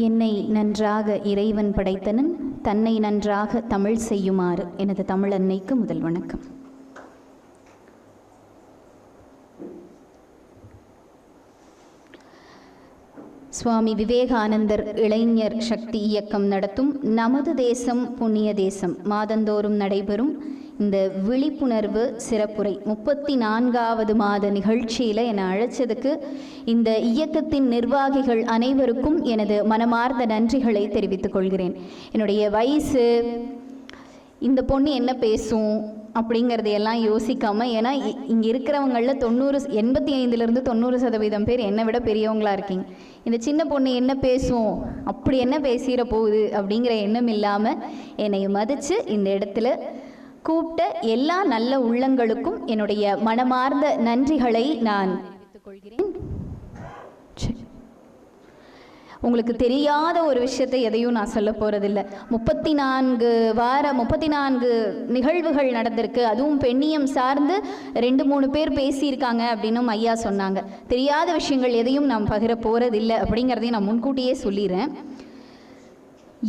என்னை நன்றாக இறைவன் படைத்தனன் தன்னை நன்றாக தமிழ் செய்யுமாறு எனது தமிழ் அன்னைக்கு முதல் வணக்கம். சுவாமி விவேகானந்தர் இளைஞர் சக்தி இயக்கம் நடத்தும் நமது தேசம் புண்ணிய தேசம். மாதந்தோறும் நடைபெறும் இந்த விழிப்புணர்வு சிறப்புரை. முப்பத்தி நான்காவது மாத நிகழ்ச்சியில் என்னை அழைச்சதுக்கு இந்த இயக்கத்தின் நிர்வாகிகள் அனைவருக்கும் எனது மனமார்ந்த நன்றிகளை தெரிவித்துக் கொள்கிறேன். என்னுடைய வயசு இந்த பொண்ணு என்ன பேசும் அப்படிங்கிறதையெல்லாம் யோசிக்காமல் ஏன்னா இ- இருக்கிறவங்களில் தொண்ணூறு எண்பத்தி ஐந்துலேருந்து தொண்ணூறு சதவீதம் பேர் என்னை விட பெரியவங்களாக இருக்கீங்க. இந்த சின்ன பொண்ணு என்ன பேசும் அப்படி என்ன பேசிட போகுது அப்படிங்கிற எண்ணம் இல்லாமல் என்னை மதித்து இந்த இடத்துல கூப்பிட்ட எல்லா நல்ல உள்ளங்களுக்கும் என்னுடைய மனமார்ந்த நன்றிகளை நான் கொள்கிறேன் சரி. உங்களுக்கு தெரியாத ஒரு விஷயத்தை எதையும் நான் சொல்ல போகிறதில்ல முப்பத்தி நான்கு வார முப்பத்தி நான்கு நிகழ்வுகள் நடந்திருக்கு. அதுவும் பெண்ணியம் சார்ந்து ரெண்டு மூணு பேர் பேசியிருக்காங்க அப்படின்னும் ஐயா சொன்னாங்க. தெரியாத விஷயங்கள் எதையும் நாம் பகிர போகிறதில்லை அப்படிங்கிறதையும் நான் முன்கூட்டியே சொல்லிடுறேன்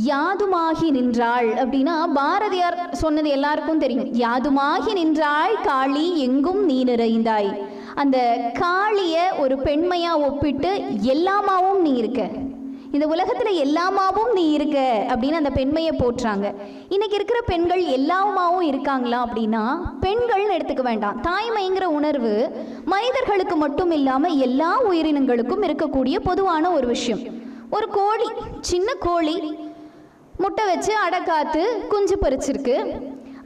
யாதுமாகி நின்றாள் அப்படின்னா பாரதியார் சொன்னது எல்லாருக்கும் தெரியும். யாதுமாகி நின்றாள் காளி எங்கும் நீ நிறைந்தாய். அந்த காளிய ஒரு பெண்மையா ஒப்பிட்டு எல்லாமாவும் நீ இருக்க. இந்த உலகத்துல எல்லாமாவும் நீ இருக்க அப்படின்னு அந்த பெண்மையை போற்றாங்க. இன்னைக்கு இருக்கிற பெண்கள் எல்லாமாவும் இருக்காங்களா அப்படின்னா பெண்கள்னு எடுத்துக்க வேண்டாம். தாய்மைங்கிற உணர்வு மனிதர்களுக்கு மட்டும் இல்லாம எல்லா உயிரினங்களுக்கும் இருக்கக்கூடிய பொதுவான ஒரு விஷயம். ஒரு கோழி சின்ன கோழி முட்டை வச்சு அடை காத்து குஞ்சு பறிச்சிருக்கு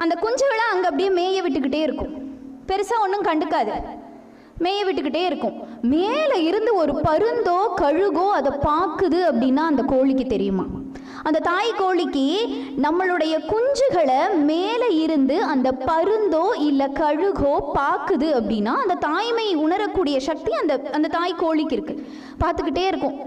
அந்த குஞ்சுகளை அங்கே அப்படியே மேய விட்டுக்கிட்டே இருக்கும். பெருசாக ஒன்றும் கண்டுக்காது. மேய விட்டுக்கிட்டே இருக்கும். மேலே இருந்து ஒரு பருந்தோ கழுகோ அதை பார்க்குது அப்படின்னா அந்த கோழிக்கு தெரியுமா? அந்த தாய் கோழிக்கு நம்மளுடைய குஞ்சுகளை மேலே இருந்து அந்த பருந்தோ இல்லை கழுகோ பார்க்குது அப்படின்னா அந்த தாய்மை உணரக்கூடிய சக்தி அந்த அந்த தாய் கோழிக்கு இருக்குது பார்த்துக்கிட்டே இருக்கும்.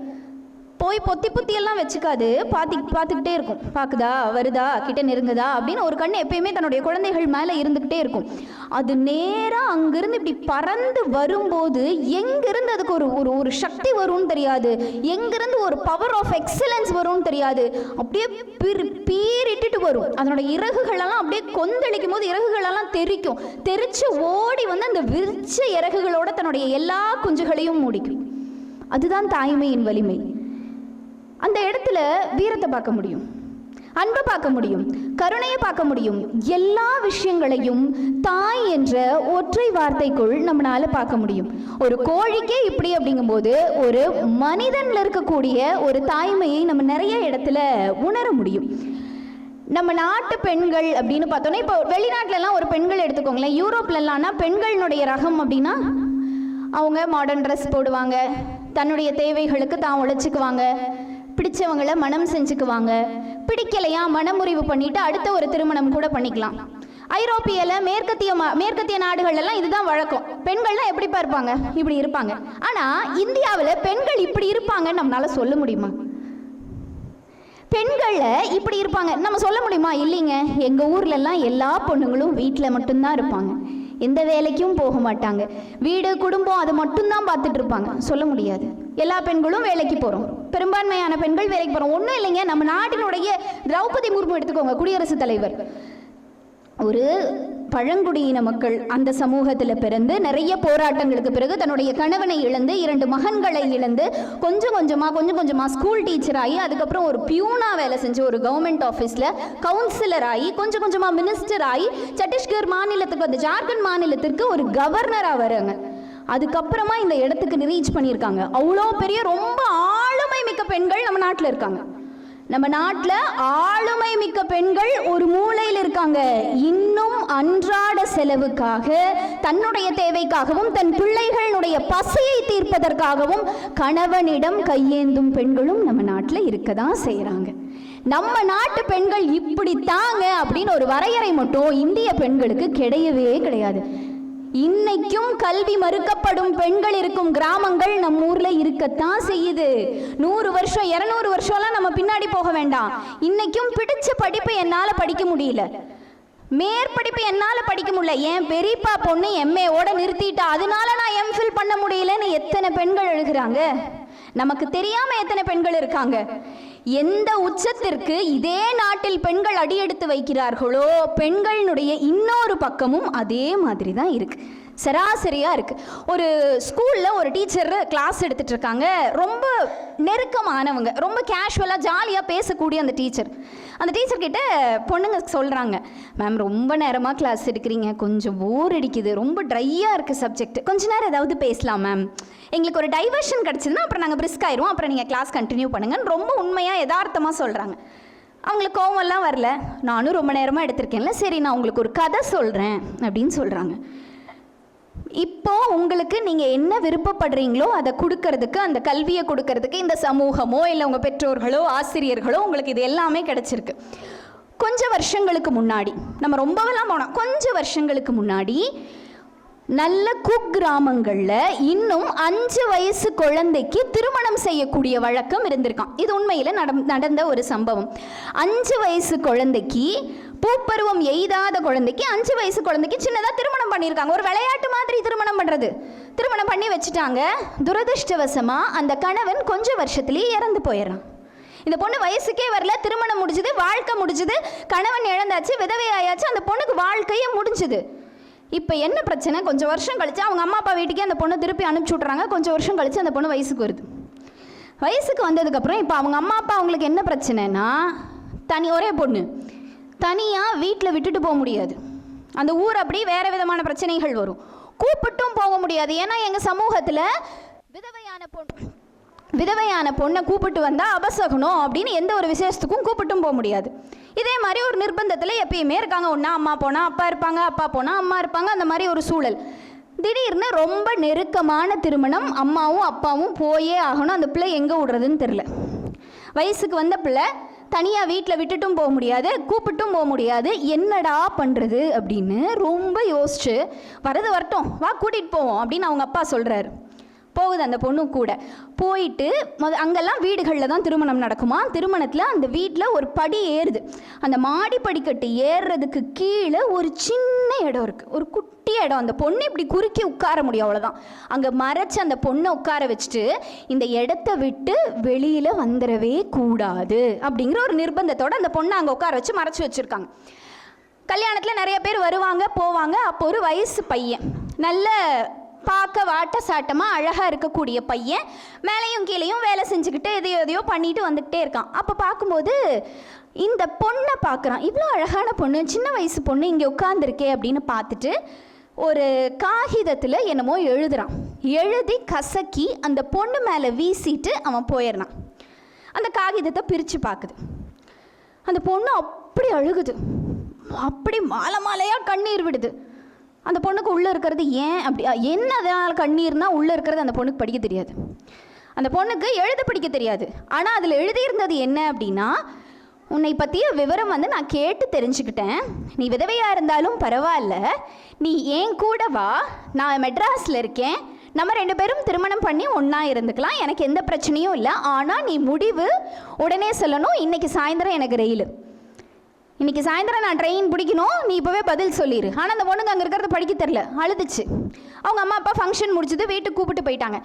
போய் பொத்தி பொத்தியெல்லாம் வச்சுக்காது. பாத்தி பார்த்துக்கிட்டே இருக்கும். பார்க்குதா வருதா? கிட்ட நெருங்குதா? அப்படின்னு ஒரு கண் எப்பயுமே தன்னுடைய குழந்தைகள் மேலே இருந்துக்கிட்டே இருக்கும். அது நேராக அங்கிருந்து இப்படி பறந்து வரும்போது எங்கிருந்து அதுக்கு ஒரு ஒரு ஒரு சக்தி வரும்னு தெரியாது. எங்கிருந்து ஒரு பவர் ஆஃப் எக்ஸலன்ஸ் வரும்னு தெரியாது. அப்படியே பிர் பீரிட்டுட்டு வரும். அதனோட இறகுகளெல்லாம் அப்படியே கொந்தளிக்கும் போது இறகுகளெல்லாம் தெறிக்கும் தெரிச்சு ஓடி வந்து அந்த விரிச்ச இறகுகளோட தன்னுடைய எல்லா குஞ்சுகளையும் முடிக்கும். அதுதான் தாய்மையின் வலிமை. அந்த இடத்துல வீரத்தை பார்க்க முடியும். அன்பை பார்க்க முடியும். கருணையை பார்க்க முடியும். எல்லா விஷயங்களையும் தாய் என்ற ஒற்றை வார்த்தைக்குள் நம்மளால பார்க்க முடியும். ஒரு கோழிக்கே இப்படி அப்படிங்கும்போது ஒரு மனிதன்ல இருக்கக்கூடிய ஒரு தாய்மையை நம்ம நிறைய இடத்துல உணர முடியும். நம்ம நாட்டு பெண்கள் அப்படின்னு பார்த்தோன்னா இப்போ வெளிநாட்டிலலாம் ஒரு பெண்கள் எடுத்துக்கோங்களேன். யூரோப்லலாம்னா பெண்களினுடைய ரகம் அப்படின்னா அவங்க மாடர்ன் ட்ரெஸ் போடுவாங்க. தன்னுடைய தேவைகளுக்கு தான் உழைச்சிக்குவாங்க. பிடிச்சவங்கள மனம் செஞ்சுக்குவாங்க. பிடிக்கலையா மனமுறிவு பண்ணிட்டு அடுத்த ஒரு திருமணம் கூட பண்ணிக்கலாம். ஐரோப்பியல மேற்கத்திய மேற்கத்திய நாடுகள் எல்லாம் இதுதான் வழக்கம். பெண்கள்லாம் எப்படிப்பா இருப்பாங்க இப்படி இருப்பாங்க. ஆனா இந்தியாவில் பெண்கள் இப்படி இருப்பாங்கன்னு நம்மளால சொல்ல முடியுமா? பெண்களில் இப்படி இருப்பாங்க. நம்ம சொல்ல முடியுமா? இல்லைங்க. எங்க ஊர்ல எல்லாம் எல்லா பொண்ணுங்களும் வீட்டில் மட்டும்தான் இருப்பாங்க. எந்த வேலைக்கும் போக மாட்டாங்க. வீடு குடும்பம் அது மட்டும்தான் பார்த்துட்டு இருப்பாங்க. சொல்ல முடியாது. எல்லா பெண்களும் வேலைக்கு போகிறோம் பெரும்பான்மையான பெண்கள் வேலைக்கு போகிறோம் ஒன்றும் இல்லைங்க. நம்ம நாட்டினுடைய திரௌபதி முர்மு எடுத்துக்கோங்க. குடியரசுத் தலைவர். ஒரு பழங்குடியின மக்கள் அந்த சமூகத்தில் பிறந்து நிறைய போராட்டங்களுக்கு பிறகு தன்னுடைய கணவனை இழந்து இரண்டு மகன்களை இழந்து கொஞ்சம் கொஞ்சமாக கொஞ்சம் கொஞ்சமாக ஸ்கூல் டீச்சர் ஆகி அதுக்கப்புறம் ஒரு பியூனா வேலை செஞ்சு ஒரு கவர்மெண்ட் ஆஃபீஸில் கவுன்சிலர் ஆகி கொஞ்சம் கொஞ்சமாக மினிஸ்டர் ஆகி சத்தீஸ்கர் மாநிலத்துக்கு வந்து ஜார்க்கண்ட் மாநிலத்திற்கு ஒரு கவர்னராக வராங்க அதுக்கப்புறமா இந்த இடத்துக்கு ரீச் பண்ணியிருக்காங்க. அவ்வளோ பெரிய ரொம்ப ஆளுமை மிக்க பெண்கள் நம்ம நாட்டில் இருக்காங்க. நம்ம நாட்டில் ஆளுமை மிக்க பெண்கள் ஒரு மூலையில் இருக்காங்க. இன்னும் அன்றாட செலவுக்காக தன்னுடைய தேவைக்காகவும் தன் பிள்ளைகளுடைய பசியை தீர்ப்பதற்காகவும் கணவனிடம் கையேந்தும் பெண்களும் நம்ம நாட்டில் இருக்க தான் செய்கிறாங்க நம்ம நாட்டு பெண்கள் இப்படித்தாங்க அப்படின்னு ஒரு வரையறை மட்டும் இந்திய பெண்களுக்கு கிடையவே கிடையாது. இன்னைக்கும் கல்வி மறுக்கப்படும் பெண்கள் இருக்கும் கிராமங்கள் நம்ம ஊர்ல இருக்கத்தான் செய்யுது. நூறு வருஷம் இருநூறு வருஷம்லாம் நம்ம பின்னாடி போக வேண்டாம். இன்னைக்கும் பிடிச்ச படிப்பை என்னால படிக்க முடியல. மேற்படிப்பு என்னால படிக்க முடியல. என் பெரியப்பா பொண்ணு எம்ஏவோட நிறுத்திட்டா அதனால நான் எம்ஃபில் பண்ண முடியலன்னு எத்தனை பெண்கள் எழுகிறாங்க நமக்கு தெரியாம எத்தனை பெண்கள் இருக்காங்க? எந்த உச்சத்திற்கு இதே நாட்டில் பெண்கள் அடியெடுத்து வைக்கிறார்களோ பெண்களினுடைய இன்னொரு பக்கமும் அதே மாதிரி தான் இருக்குது சராசரியாக இருக்குது ஒரு ஸ்கூலில் ஒரு டீச்சர் கிளாஸ் எடுத்துகிட்டு இருக்காங்க ரொம்ப நெருக்கமானவங்க. ரொம்ப கேஷுவலாக ஜாலியாக பேசக்கூடிய அந்த டீச்சர் அந்த டீச்சர்கிட்ட பொண்ணுங்க சொல்கிறாங்க மேம் ரொம்ப நேரமாக கிளாஸ் எடுக்கிறீங்க. கொஞ்சம் போர் அடிக்குது. ரொம்ப ட்ரையாக இருக்குது சப்ஜெக்ட் கொஞ்ச நேரம் ஏதாவது பேசலாம் மேம் எங்களுக்கு ஒரு டைவர்ஷன் கிடச்சிதுன்னா அப்புறம் நாங்கள் பிரிஸ்க் ஆயிடுவோம் அப்புறம் நீங்கள் கிளாஸ் கண்டினியூ பண்ணுங்கன்னு ரொம்ப உண்மையாக யதார்த்தமாக சொல்கிறாங்க அவங்களுக்கு கோவம்லாம் வரல. நானும் ரொம்ப நேரமாக எடுத்திருக்கேன்ல. சரி நான் உங்களுக்கு ஒரு கதை சொல்கிறேன் அப்படின்னு சொல்கிறாங்க இப்போ உங்களுக்கு நீங்கள் என்ன விருப்பப்படுறீங்களோ அதை கொடுக்கறதுக்கு அந்த கல்வியை கொடுக்கறதுக்கு இந்த சமூகமோ இல்லை உங்கள் பெற்றோர்களோ ஆசிரியர்களோ உங்களுக்கு இது எல்லாமே கிடைச்சிருக்கு. கொஞ்ச வருஷங்களுக்கு முன்னாடி நம்ம ரொம்பவெல்லாம் போனோம். கொஞ்ச வருஷங்களுக்கு முன்னாடி நல்ல குக்கிராமங்களில் இன்னும் அஞ்சு வயசு குழந்தைக்கு திருமணம் செய்யக்கூடிய வழக்கம் இருந்திருக்கான் இது உண்மையில் நடந்த ஒரு சம்பவம். அஞ்சு வயசு குழந்தைக்கு பூப்பருவம் எய்தாத குழந்தைக்கு அஞ்சு வயசு குழந்தைக்கு சின்னதாக திருமணம் பண்ணியிருக்காங்க. ஒரு விளையாட்டு மாதிரி திருமணம் பண்ணுறது திருமணம் பண்ணி வச்சுட்டாங்க. துரதிருஷ்டவசமாக அந்த கணவன் கொஞ்சம் வருஷத்துலேயே இறந்து போயிடுறான். இந்த பொண்ணு வயசுக்கே வரல திருமணம் முடிஞ்சுது வாழ்க்கை முடிஞ்சுது. கணவன் இழந்தாச்சு விதவை ஆயாச்சு அந்த பொண்ணுக்கு வாழ்க்கையே முடிஞ்சுது. இப்போ என்ன பிரச்சனை? கொஞ்சம் வருஷம் கழிச்சு அவங்க அம்மா அப்பா வீட்டுக்கே அந்த பொண்ணை திருப்பி அனுப்பிச்சி விட்றாங்க கொஞ்சம் வருஷம் கழிச்சு அந்த பொண்ணு வயசுக்கு வருது. வயசுக்கு வந்ததுக்கப்புறம் இப்போ அவங்க அம்மா அப்பா அவங்களுக்கு என்ன பிரச்சனைனா தனி ஒரே பொண்ணு. தனியாக வீட்டில் விட்டுட்டு போக முடியாது. அந்த ஊர் அப்படி வேறு விதமான பிரச்சனைகள் வரும். கூப்பிட்டும் போக முடியாது. ஏன்னா எங்கள் சமூகத்தில் விதவையான பொண்ணு விதவையான பொண்ணை கூப்பிட்டு வந்தால் அபசகணும் அப்படின்னு எந்த ஒரு விசேஷத்துக்கும் கூப்பிட்டும் போக முடியாது. இதே மாதிரி ஒரு நிர்பந்தத்தில் எப்பயுமே இருக்காங்க. ஒன்றா அம்மா போனால் அப்பா இருப்பாங்க அப்பா போனால் அம்மா இருப்பாங்க. அந்த மாதிரி ஒரு சூழல். திடீர்னு ரொம்ப நெருக்கமான திருமணம் அம்மாவும் அப்பாவும் போயே ஆகணும். அந்த பிள்ளை எங்கே விடுறதுன்னு தெரில வயசுக்கு வந்த பிள்ளை தனியாக வீட்டில் விட்டுட்டும் போக முடியாது கூப்பிட்டும் போக முடியாது. என்னடா பண்ணுறது அப்படின்னு ரொம்ப யோசிச்சு வரது வரட்டும் வா கூட்டிகிட்டு போவோம் அப்படின்னு அவங்க அப்பா சொல்கிறாரு போகுது அந்த பொண்ணு கூட. போயிட்டு மொத அங்கெல்லாம் வீடுகளில் தான் திருமணம் நடக்குமா? திருமணத்தில் அந்த வீட்டில் ஒரு படி ஏறுது. அந்த மாடி படிக்கட்டு ஏறுறதுக்கு கீழே ஒரு சின்ன இடம் இருக்குது ஒரு குட்டி இடம். அந்த பொண்ணு இப்படி குறுக்கி உட்கார முடியும் அவ்வளோதான் அங்கே மறைச்சு அந்த பொண்ணை உட்கார வச்சுட்டு இந்த இடத்த விட்டு வெளியில் வந்துடவே கூடாது அப்படிங்கிற ஒரு நிர்பந்தத்தோட அந்த பொண்ணை அங்கே உட்கார வச்சு மறைச்சி வச்சுருக்காங்க. கல்யாணத்தில் நிறைய பேர் வருவாங்க போவாங்க. அப்போ ஒரு வயசு பையன். நல்ல பார்க்க வாட்ட சாட்டமாக அழகாக இருக்கக்கூடிய பையன். மேலேயும் கீழேயும் வேலை செஞ்சுக்கிட்டு எதையோ எதையோ பண்ணிட்டு வந்துக்கிட்டே இருக்கான். அப்போ பார்க்கும்போது இந்த பொண்ணை பார்க்குறான். இவ்வளோ அழகான பொண்ணு சின்ன வயசு பொண்ணு இங்கே உட்காந்துருக்கே அப்படின்னு பார்த்துட்டு ஒரு காகிதத்தில் என்னமோ எழுதுறான். எழுதி கசக்கி அந்த பொண்ணு மேலே வீசிட்டு அவன் போயிடுறான். அந்த காகிதத்தை பிரித்து பார்க்குது. அந்த பொண்ணு அப்படி அழுகுது. அப்படி மாலை மாலையாக கண்ணீர் விடுது. அந்த பொண்ணுக்கு உள்ளே இருக்கிறது ஏன் அப்படி என்ன அதனால் கண்ணீர்னால் உள்ளே இருக்கிறது அந்த பொண்ணுக்கு படிக்க தெரியாது. அந்த பொண்ணுக்கு எழுத படிக்க தெரியாது. ஆனால் அதில் எழுதியிருந்தது என்ன அப்படின்னா உன்னை பற்றிய விவரம் வந்து நான் கேட்டு தெரிஞ்சுக்கிட்டேன். நீ விதவையாக இருந்தாலும் பரவாயில்ல. நீ ஏன் கூட வா. நான் மெட்ராஸில் இருக்கேன். நம்ம ரெண்டு பேரும் திருமணம் பண்ணி ஒன்றா இருந்துக்கலாம். எனக்கு எந்த பிரச்சனையும் இல்லை. ஆனால் நீ முடிவு உடனே சொல்லணும். இன்னைக்கு சாயந்தரம் எனக்கு ரெயில். இன்னைக்கு சாயந்தரம் நான் ட்ரெயின் பிடிக்கணும். நீ இப்போவே பதில் சொல்லிடு ஆனால் அந்த பொண்ணுங்க அங்கே இருக்கிறத படிக்க தெரில அழுதுச்சு. அவங்க அம்மா அப்பா ஃபங்க்ஷன் முடிச்சது வீட்டுக்கு கூப்பிட்டு போயிட்டாங்க.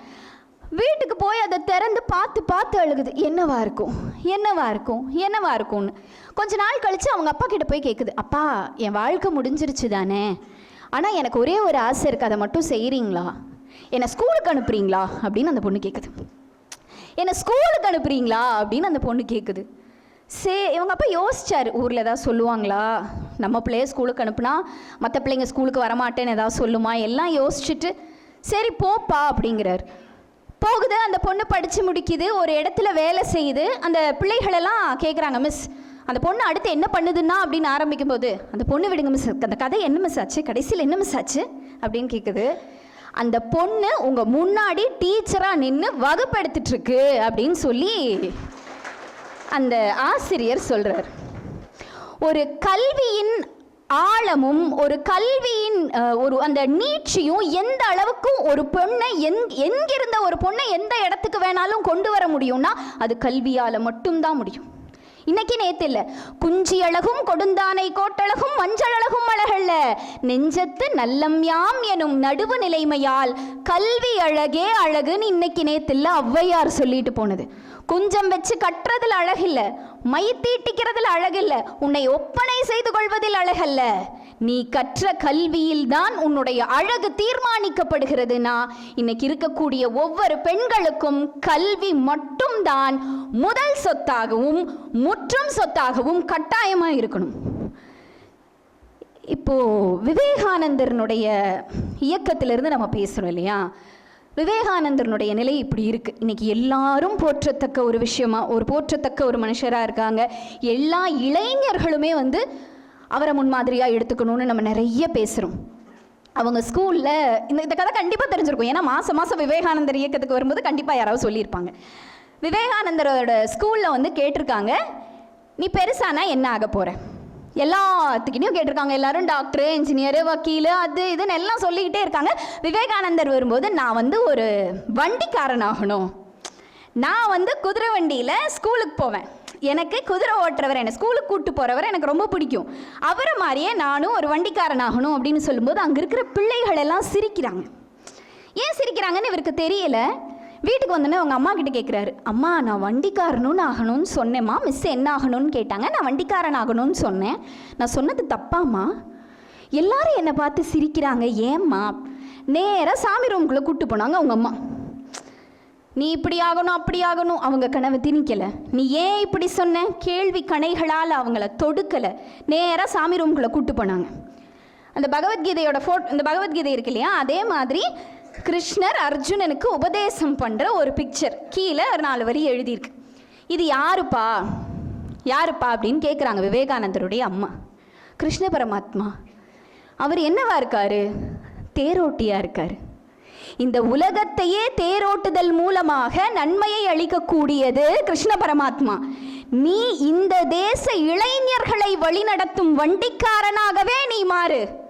வீட்டுக்கு போய் அதை திறந்து பார்த்து பார்த்து அழுகுது. என்னவா இருக்கும்? என்னவா இருக்கும்? என்னவா இருக்கும்னு. கொஞ்ச நாள் கழித்து அவங்க அப்பா கிட்ட போய் கேட்குது அப்பா என் வாழ்க்கை முடிஞ்சிருச்சு தானே? ஆனால் எனக்கு ஒரே ஒரு ஆசை இருக்குது அதை மட்டும் செய்கிறீங்களா என்னை ஸ்கூலுக்கு அனுப்புறீங்களா? அப்படின்னு அந்த பொண்ணு கேட்குது என்னை ஸ்கூலுக்கு அனுப்புறீங்களா? அப்படின்னு அந்த பொண்ணு கேட்குது சே இவங்க அப்பா யோசிச்சார் ஊரில் ஏதாவது சொல்லுவாங்களா? நம்ம பிள்ளைய ஸ்கூலுக்கு அனுப்புனா மற்ற பிள்ளைங்க ஸ்கூலுக்கு வரமாட்டேன்னு ஏதாவது சொல்லுமா? எல்லாம் யோசிச்சுட்டு சரி போப்பா அப்படிங்கிறார். போகுது அந்த பொண்ணு படித்து முடிக்குது ஒரு இடத்துல வேலை செய்யுது அந்த பிள்ளைகளெல்லாம் கேட்குறாங்க மிஸ் அந்த பொண்ணு அடுத்து என்ன பண்ணுதுன்னா? அப்படின்னு ஆரம்பிக்கும் போது அந்த பொண்ணு விடுங்க மிஸ் அந்த கதை என்ன மிஸ் ஆச்சு? கடைசியில் என்ன மிஸ் ஆச்சு? அப்படின்னு கேட்குது அந்த பொண்ணு உங்கள் முன்னாடி டீச்சராக நின்று வகுப்பெடுத்துட்டு அப்படின்னு சொல்லி அந்த ஆசிரியர் சொல்றார். ஒரு கல்வியின் ஆழமும் ஒரு கல்வியின் ஒரு அந்த நீட்சியும் எந்த அளவுக்கும் ஒரு பொண்ணை எங் எங்கிருந்த ஒரு பொண்ணை எந்த இடத்துக்கு வேணாலும் கொண்டு வர முடியும்னா அது கல்வியால் மட்டும்தான் முடியும். இன்னைக்கு நேத்து இல்ல. குஞ்சி அழகும் கொடுந்தானை கோட்டழகும் மஞ்சள் அழகும் அழகல்ல. நெஞ்சத்து நல்லம் யாம் எனும் நடுவு நிலைமையால் கல்வி அழகே அழகுன்னு இன்னைக்கு நேத்து இல்ல ஔவையார் சொல்லிட்டு போனது. குஞ்சம் வச்சு கட்டுறதில் அழகில்ல மை தீட்டிக்கிறதுல அழகில்ல உன்னை ஒப்பனை செய்து கொள்வதில் அழகல்ல. நீ கற்ற கல்வியில் தான் உன்னுடைய அழகு தீர்மானிக்கப்படுகிறதுனா இன்னைக்கு இருக்கக்கூடிய ஒவ்வொரு பெண்களுக்கும் கல்வி மட்டும்தான் முதல் சொத்தாகவும் முற்றும் சொத்தாகவும் கட்டாயமாக இருக்கணும். இப்போ விவேகானந்தரனுடைய இயக்கத்திலிருந்து நம்ம பேசுறோம் இல்லையா? விவேகானந்தனுடைய நிலை இப்படி இருக்கு. இன்னைக்கு எல்லாரும் போற்றத்தக்க ஒரு விஷயமா ஒரு போற்றத்தக்க ஒரு மனுஷராக இருக்காங்க. எல்லா இளைஞர்களுமே வந்து அவரை முன்மாதிரியாக எடுத்துக்கணும்னு நம்ம நிறைய பேசுகிறோம் அவங்க ஸ்கூலில் இந்த இந்த கதை கண்டிப்பாக தெரிஞ்சிருக்கும். ஏன்னா மாதம் மாதம் விவேகானந்தர் இயக்கத்துக்கு வரும்போது கண்டிப்பாக யாராவது சொல்லியிருப்பாங்க. விவேகானந்தரோட ஸ்கூலில் வந்து கேட்டிருக்காங்க நீ பெருசானா என்ன ஆக போகிற எல்லாத்துக்கிட்டையும் கேட்டிருக்காங்க. எல்லாரும் டாக்டரு இன்ஜினியரு வக்கீல் அது இதுன்னு எல்லாம் சொல்லிக்கிட்டே இருக்காங்க. விவேகானந்தர் வரும்போது நான் வந்து ஒரு வண்டிக்காரன் ஆகணும் நான் வந்து குதிரை வண்டியில் ஸ்கூலுக்கு போவேன். எனக்கு குதிரை ஓட்டுறவர் என்னை ஸ்கூலுக்கு கூப்பிட்டு போகிறவர் எனக்கு ரொம்ப பிடிக்கும். அவரை மாதிரியே நானும் ஒரு வண்டிக்காரன் ஆகணும் அப்படின்னு சொல்லும்போது அங்கே இருக்கிற பிள்ளைகள் எல்லாம் சிரிக்கிறாங்க. ஏன் சிரிக்கிறாங்கன்னு இவருக்கு தெரியல. வீட்டுக்கு வந்தோடனே அவங்க அம்மா கிட்ட கேட்குறாரு அம்மா நான் வண்டிக்காரனும்னு ஆகணும்னு சொன்னேம்மா. மிஸ் என்ன ஆகணும்னு கேட்டாங்க. நான் வண்டிக்காரன் ஆகணும்னு சொன்னேன். நான் சொன்னது தப்பாம்மா? எல்லாரும் என்னை பார்த்து சிரிக்கிறாங்க. ஏம்மா? நேராக சாமி ரூம்குள்ளே கூட்டு போனாங்க அவங்க அம்மா. நீ இப்படி ஆகணும் அப்படி ஆகணும். அவங்க கனவு திணிக்கலை. நீ ஏன் இப்படி சொன்ன? கேள்வி கணைகளால் அவங்கள தொடுக்கலை. நேராக சாமி ரூம்குள்ளே கூட்டு போனாங்க. அந்த பகவத்கீதையோட ஃபோட் இந்த பகவத்கீதை இருக்கு இல்லையா? அதே மாதிரி கிருஷ்ணர் அர்ஜுனனுக்கு உபதேசம் பண்ணுற ஒரு பிக்சர் கீழே நாலு வரி எழுதியிருக்கு. இது யாருப்பா? யாருப்பா அப்படின்னு கேட்குறாங்க விவேகானந்தருடைய அம்மா. கிருஷ்ண பரமாத்மா. அவர் என்னவா இருக்காரு? தேரோட்டியா இருக்காரு. இந்த உலகத்தையே தேரோட்டுதல் மூலமாக நன்மையை அளிக்கக்கூடியது கிருஷ்ண பரமாத்மா. நீ இந்த தேச இளைஞர்களை வழிநடத்தும் வண்டிக்காரனாகவே நீ மாறு.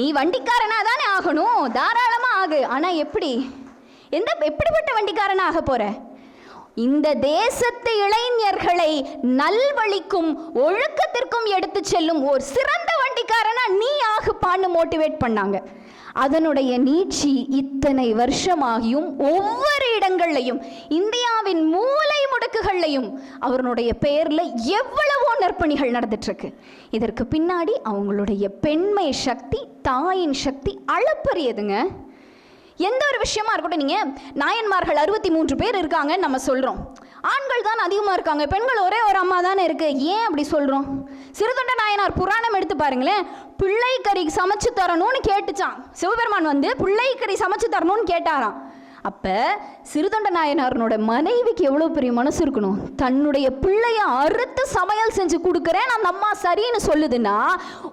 நீ வண்டிக்காரனா தானே ஆகணும்? தாராளமாக ஆகு. ஆனால் எப்படி? எந்த எப்படிப்பட்ட வண்டிக்காரனா ஆக போற? இந்த தேசத்து இளைஞர்களை நல்வழிக்கும் ஒழுக்கத்திற்கும் எடுத்து செல்லும் ஒரு சிறந்த வண்டிக்காரனா நீ ஆகுப்பான்னு மோட்டிவேட் பண்ணாங்க. அதனுடைய நீட்சி இத்தனை வருஷமாகியும் ஒவ்வொரு இடங்கள்லையும் இந்தியாவின் மூலை முடுக்குகள்லையும் அவருடைய பெயரில் எவ்வளவோ நற்பணிகள் நடந்துட்டுருக்கு. இதற்கு பின்னாடி அவங்களுடைய பெண்மை சக்தி தாயின் சக்தி அளப்பரியதுங்க. எந்த ஒரு விஷயமா இருக்கட்டும் நீங்க நாயன்மார்கள் அறுபத்தி மூன்று பேர் இருக்காங்கன்னு நம்ம சொல்றோம். ஆண்கள் தான் அதிகமாக இருக்காங்க பெண்கள் ஒரே ஒரு அம்மா தானே இருக்கு. ஏன் அப்படி சொல்றோம்? சிறுதொண்ட நாயனார் புராணம் எடுத்து பாருங்களேன். பிள்ளைக்கறி சமைச்சு தரணும்னு கேட்டுச்சான் சிவபெருமான் வந்து பிள்ளைக்கறி சமைச்சு தரணும்னு கேட்டாராம். அப்போ சிறுதொண்ட நாயனாரனோட மனைவிக்கு எவ்வளோ பெரிய மனசு இருக்கணும்? தன்னுடைய பிள்ளைய அறுத்து சமையல் செஞ்சு கொடுக்குறேன் அந்த அம்மா சரின்னு சொல்லுதுன்னா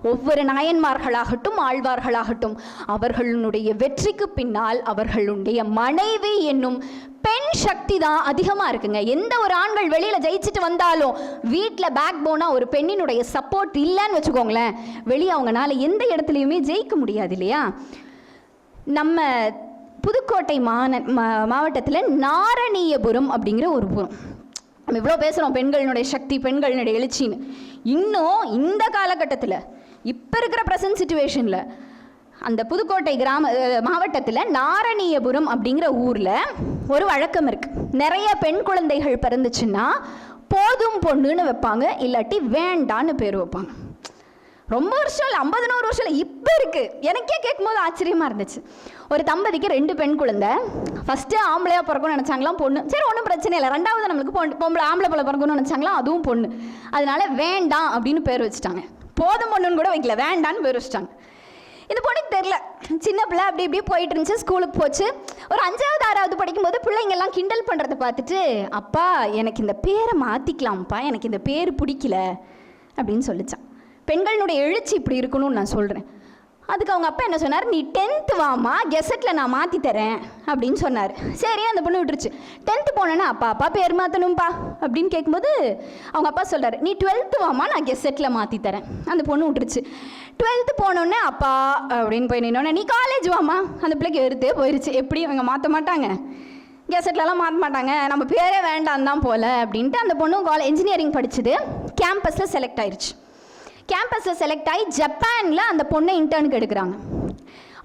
ஒவ்வொரு நாயன்மார்களாகட்டும் ஆழ்வார்களாகட்டும் அவர்களுடைய வெற்றிக்கு பின்னால் அவர்களுடைய மனைவி என்னும் பெண் சக்தி தான் அதிகமாக இருக்குங்க. எந்த ஒரு ஆண்கள் வெளியில் ஜெயிச்சுட்டு வந்தாலும் வீட்டில் பேக் போனால் ஒரு பெண்ணினுடைய சப்போர்ட் இல்லைன்னு வச்சுக்கோங்களேன் வெளியே அவங்கனால எந்த இடத்துலையுமே ஜெயிக்க முடியாது இல்லையா? நம்ம புதுக்கோட்டை மாந மா- மாவட்டத்தில் நாரணீயபுரம் அப்படிங்கிற ஒரு புறம் நம்ம இவ்வளோ பேசுகிறோம் பெண்களினுடைய சக்தி பெண்களினுடைய எழுச்சின்னு. இன்னும் இந்த காலகட்டத்தில் இப்போ இருக்கிற ப்ரெசன்ட் சுச்சுவேஷனில் அந்த புதுக்கோட்டை கிராம மாவட்டத்தில் நாரணீயபுரம் அப்படிங்கிற ஊரில் ஒரு வழக்கம் இருக்குது நிறைய பெண் குழந்தைகள் பிறந்துச்சுன்னா போதும் பொண்ணுன்னு வைப்பாங்க இல்லாட்டி வேண்டான்னு பேர் வைப்பாங்க. ரொம்ப வருஷம் இல்லை ஐம்பது நூறு வருஷம் இல்லை இப்போ இருக்குது எனக்கே கேட்கும்போது ஆச்சரியமா இருந்துச்சு. ஒரு தம்பதிக்கு ரெண்டு பெண் குழந்தை. ஃபஸ்ட்டு ஆம்பளையா பிறக்கணும்னு நினச்சாங்களாம் பொண்ணு. சரி ஒன்றும் பிரச்சனை இல்லை. ரெண்டாவது நம்மளுக்கு பொண்ணு பொம்பளை ஆம்பளை பிள்ளை பிறக்கணும்னு நினைச்சாங்களாம் அதுவும் பொண்ணு. அதனால வேண்டாம் அப்படின்னு பேர் வச்சுட்டாங்க. போதும் பொண்ணுன்னு கூட வைக்கல. வேண்டான்னு பேர் வச்சுட்டாங்க. இந்த பொண்ணுக்கு தெரில சின்ன பிள்ளை அப்படி இப்படி போயிட்டு இருந்துச்சு ஸ்கூலுக்கு போச்சு. ஒரு அஞ்சாவது ஆறாவது படிக்கும்போது பிள்ளைங்கெல்லாம் கிண்டல் பண்ணுறதை பார்த்துட்டு அப்பா எனக்கு இந்த பேரை மாற்றிக்கலாம்ப்பா எனக்கு இந்த பேர் பிடிக்கல. அப்படின்னு சொல்லிச்சான். பெண்களுடைய எழுச்சி இப்படி இருக்கணும்னு நான் சொல்கிறேன் அதுக்கு அவங்க அப்பா என்ன சொன்னார்? நீ டென்த்து வாமா கெசட்டில் நான் மாற்றி தரேன் அப்படின்னு சொன்னார். சரி அந்த பொண்ணு விட்டுருச்சு. டென்த்து போனேன்னா அப்பா அப்பா பேர் மாற்றணும்ப்பா அப்படின்னு கேட்கும்போது அவங்க அப்பா சொல்கிறார் நீ டுவெல்த்து வாமா நான் கெசட்டில் மாற்றி தரேன் அந்த பொண்ணு விட்டுருச்சு. டுவெல்த்து போனோடனே அப்பா அப்படின்னு போய் நின்னோடனே நீ காலேஜ் வாமா அந்த பிள்ளைக்கு வெறுத்தே போயிடுச்சு எப்படி அவங்க மாற்ற மாட்டாங்க? கெசட்லலாம் மாற்ற மாட்டாங்க. நம்ம பேரே வேண்டாம் தான் போல அப்படின்ட்டு அந்த பொண்ணு காலேஜ் இன்ஜினியரிங் படிச்சுது. கேம்பஸில் செலக்ட் ஆயிடுச்சு கேம்பஸில் செலக்ட் ஆகி ஜப்பானில் அந்த பொண்ணை இன்டர்னுக்கு எடுக்கிறாங்க.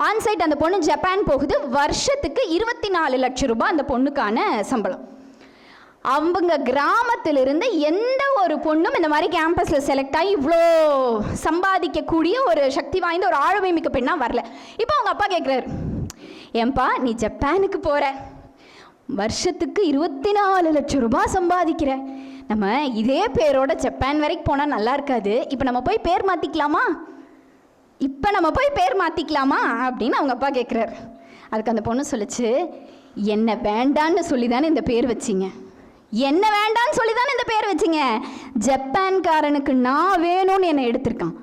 ஆன்சைட் அந்த பொண்ணு ஜப்பான் போகுது. வருஷத்துக்கு இருபத்தி நாலு லட்சம் ரூபாய் அந்த பொண்ணுக்கான சம்பளம். அவங்க கிராமத்திலிருந்து எந்த ஒரு பொண்ணும் இந்த மாதிரி கேம்பஸில் செலக்ட் ஆகி இவ்வளோ சம்பாதிக்கக்கூடிய ஒரு சக்தி வாய்ந்த ஒரு ஆளுமை மிக்க பெண்ணாக வரல. இப்போ அவங்க அப்பா கேட்குறாரு ஏன்பா நீ ஜப்பானுக்கு போகிற வருஷத்துக்கு இருபத்தி நாலு லட்சம் ரூபாய் சம்பாதிக்கிற. நம்ம இதே பேரோட ஜப்பான் வரைக்கும் போனால் நல்லா இருக்காது. இப்போ நம்ம போய் பேர் மாற்றிக்கலாமா இப்போ நம்ம போய் பேர் மாற்றிக்கலாமா அப்படின்னு அவங்க அப்பா கேட்குறாரு அதுக்கு அந்த பொண்ணு சொல்லுச்சு என்ன வேண்டான்னு சொல்லி தானே இந்த பேர் வச்சிங்க? என்ன வேண்டான்னு சொல்லி தானே இந்த பேர் வச்சிங்க? ஜப்பான்காரனுக்கு நான் வேணும்னு என்னை எடுத்திருக்கான்.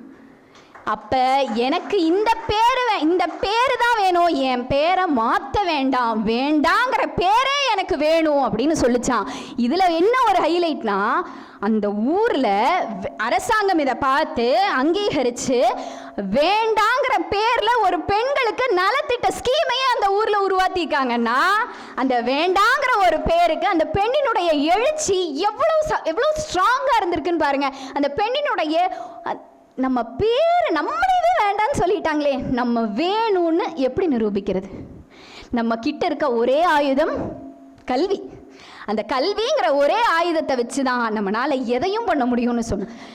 அப்ப எனக்கு இந்த பேர் இந்த பேர் தான் வேணும். என் பேரை மாற்ற வேண்டாம். வேண்டாங்கிற பேரே எனக்கு வேணும் அப்படின்னு சொல்லிச்சான் இதுல என்ன ஒரு ஹைலைட்னா அந்த ஊர்ல அரசாங்கம் இதை பார்த்து அங்கீகரிச்சு வேண்டாங்கிற பேர்ல ஒரு பெண்களுக்கு நலத்திட்ட ஸ்கீமையே அந்த ஊர்ல உருவாத்திருக்காங்கன்னா அந்த வேண்டாங்கிற ஒரு பேருக்கு அந்த பெண்ணினுடைய எழுச்சி எவ்வளவு ச- எவ்வளவு ஸ்ட்ராங்கா இருந்திருக்குன்னு பாருங்க. அந்த பெண்ணினுடைய நம்ம பேர் நம்மளே வேண்டான்னு சொல்லிட்டாங்களே நம்ம வேணும்னு எப்படி நிரூபிக்கிறது? நம்ம கிட்ட இருக்க ஒரே ஆயுதம் கல்வி. அந்த கல்விங்கிற ஒரே ஆயுதத்தை வச்சு தான் நம்மளால் எதையும் பண்ண முடியும்னு சொன்னோம்